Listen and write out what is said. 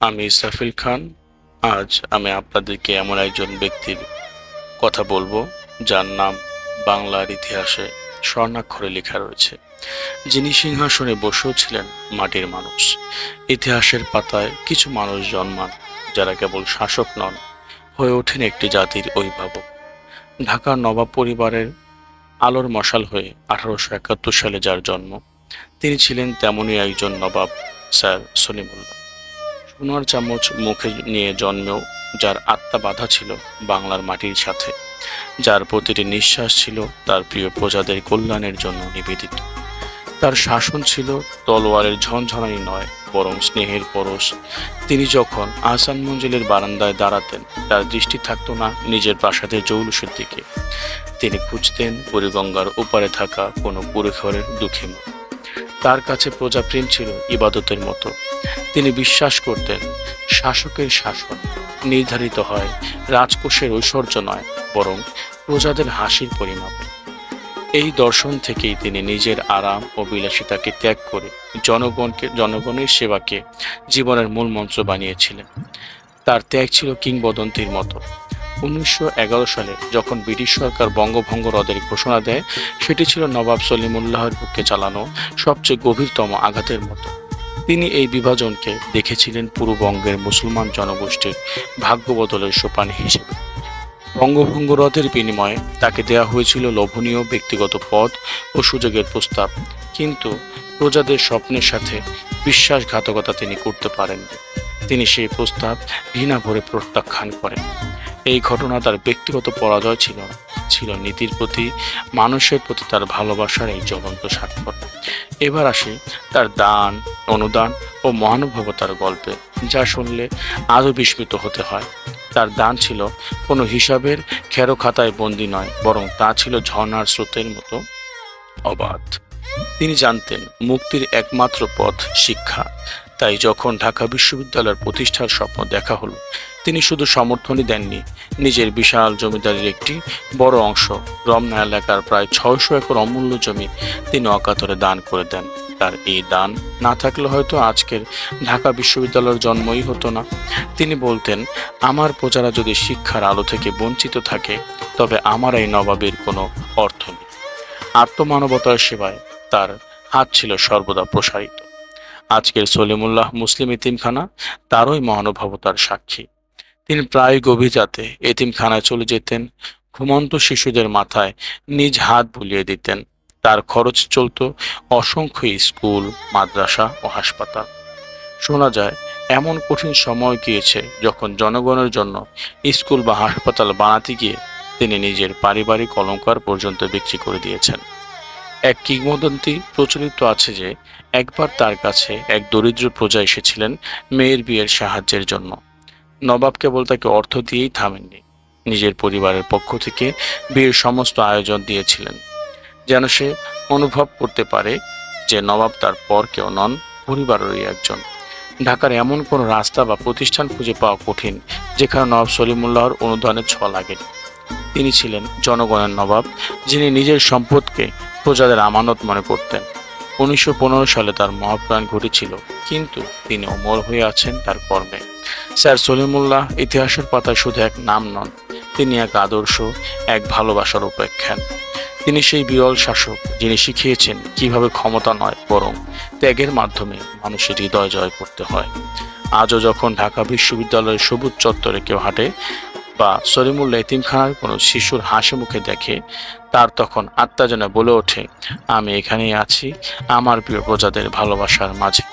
আমি ইসরাফিল খান। আজ আমি আপনাদেরকে এমন একজন ব্যক্তির কথা বলব, যার নাম বাংলার ইতিহাসে স্বর্ণাক্ষরে লেখা রয়েছে। যিনি সিংহাসনে বসেও ছিলেন মাটির মানুষ। ইতিহাসের পাতায় কিছু মানুষ জন্মান, যারা কেবল শাসক নন, হয়ে ওঠেন একটি জাতির অভিভাবক। ঢাকার নবাব পরিবারের আলোর মশাল হয়ে আঠারোশো একাত্তর সালে যার জন্ম, তিনি ছিলেন তেমনই একজন নবাব স্যার সলিমুল্লাহ। সোনার চামচ মুখে নিয়ে জন্মেও যার আত্মা বাধা ছিল বাংলার মাটির সাথে, যার প্রতিটি নিঃশ্বাস ছিল তার প্রিয় প্রজাদের কল্যাণের জন্য নিবেদিত। তার শাসন ছিল তলোয়ারের ঝনঝনানি নয়, বরং স্নেহের পরশ। তিনি যখন আহসান মঞ্জিলের বারান্দায় দাঁড়াতেন, তার দৃষ্টি থাকতো না নিজের প্রাসাদের জৌলুসের দিকে। তিনি খুঁজতেন বুড়িগঙ্গার ওপারে থাকা কোনো পুরীঘরের দুঃখী মুখ। তার কাছে প্রজাপ্রেম ছিল ইবাদতের মতো। তিনি বিশ্বাস করতেন, শাসকের শাসন নির্ধারিত হয়, রাজকোষের ঐশ্বর্য নয়, বরং প্রজাদের হাসির পরিমাপে। এই দর্শন থেকেই তিনি নিজের আরাম ও বিলাসিতাকে ত্যাগ করে জনগণকে, জনগণের সেবাকে জীবনের মূল মন্ত্র বানিয়েছিলেন। তার ত্যাগ ছিল কিংবদন্তির মতো। উনিশশো এগারো সালে যখন ব্রিটিশ সরকার বঙ্গভঙ্গ হ্রদের ঘোষণা দেয়, সেটি ছিল নবাব সলিমুল্লাহর পক্ষে চালানো সবচেয়ে গভীরতম আঘাতের মতো। তিনি এই বিভাজনকে দেখেছিলেন পূর্ববঙ্গের মুসলমান জনগোষ্ঠীর ভাগ্য বদলের সোপান হিসেবে। বঙ্গভঙ্গ রথের বিনিময়ে তাকে দেওয়া হয়েছিল লোভনীয় ব্যক্তিগত পদ ও সুযোগের প্রস্তাব, কিন্তু প্রজাদের স্বপ্নের সাথে বিশ্বাসঘাতকতা তিনি করতে পারেননি। তিনি সেই প্রস্তাব ঘৃণা ভরে প্রত্যাখ্যান করেন। এই ঘটনা তার ব্যক্তিগত পরাজয় ছিল না, ছিল নীতির প্রতি, মানুষের প্রতি তার ভালোবাসার এই জ্বলন্ত স্বাক্ষর এবার আসি তার দান, অনুদান ও মহানুভবতার গল্পে, যা শুনলে আরও বিস্মিত হতে হয়। তার দান ছিল কোনো হিসাবের খেরো খাতায় বন্দি নয়, বরং তা ছিল ঝর্ণার স্রোতের মতো অবাধ। তিনি জানতেন মুক্তির একমাত্র পথ শিক্ষা। তাই যখন ঢাকা বিশ্ববিদ্যালয়ের প্রতিষ্ঠার স্বপ্ন দেখা হলো তিনি শুধু সমর্থনই দেননি, নিজের বিশাল জমিদারির একটি বড় অংশ রমনা এলাকার প্রায় ছয়শো একর অমূল্য জমি তিনি অকাতরে দান করে দেন। তার এই দান না থাকলে হয়তো আজকের ঢাকা বিশ্ববিদ্যালয়ের জন্মই হতো না। তিনি বলতেন, আমার প্রজারা যদি শিক্ষার আলো থেকে বঞ্চিত থাকে, তবে আমার এই নবাবের কোনো অর্থ নেই। আত্মমানবতার সেবায় তার হাত ছিল সর্বদা প্রসারিত। আজকের সলিমুল্লাহ মুসলিম এতিমখানা তারই মহানুভবতার সাক্ষী। তিনি প্রায় গভীর রাতে এতিমখানায় চলে যেতেন, ঘুমন্ত শিশুদের মাথায় নিজ হাত বুলিয়ে দিতেন। তার খরচ চলত অসংখ্য স্কুল, মাদ্রাসা ও হাসপাতাল। শোনা যায়, এমন কঠিন সময় গিয়েছে যখন জনগণের জন্য স্কুল বা হাসপাতাল বানাতে গিয়ে তিনি নিজের পারিবারিক অলংকার পর্যন্ত বিক্রি করে দিয়েছেন। এক কিংবদন্তি প্রচলিত আছে যে, একবার তার কাছে এক দরিদ্র প্রজা এসেছিলেন মেয়ের বিয়ের সাহায্যের জন্য। নবাব কেবল তাকে অর্থ দিয়েই থামেননি, নিজের পরিবারের পক্ষ থেকে বিয়ের সমস্ত আয়োজন দিয়েছিলেন, যেন সে অনুভব করতে পারে যে নবাব তার পর কেউ নন, পরিবারেরই একজন। ঢাকার এমন কোনো রাস্তা বা প্রতিষ্ঠান খুঁজে পাওয়া কঠিন, যেখানে নবাব সলিমুল্লাহর অনুদানের ছোঁয়া লাগেনি তিনি ছিলেন জনগণের নবাব, যিনি নিজের সম্পদকে প্রজাদের আমানত মনে করতেন। উনিশশো পনেরো সালে তার মহাপ্রাণ ঘটেছিল, কিন্তু তিনি অমর হয়ে আছেন তার কর্মে। স্যার সলিমুল্লাহ ইতিহাসের পাতায় শুধু এক নাম নন, তিনি এক আদর্শ, এক ভালোবাসার উপেক্ষান। তিনি সেই বিরল শাসক যিনি শিখিয়েছেন কীভাবে ক্ষমতা নয়, বরং ত্যাগের মাধ্যমে মানুষের হৃদয় জয় করতে হয়। আজও যখন ঢাকা বিশ্ববিদ্যালয়ের সবুজ চত্বরে কেউ হাঁটে বা সরিমুল এতিমখানার কোনো শিশুর হাসি মুখে দেখে, তার তখন আত্মা যেন বলে ওঠে, আমি এখানেই আছি, আমার প্রিয় প্রজাদের ভালোবাসার মাঝে।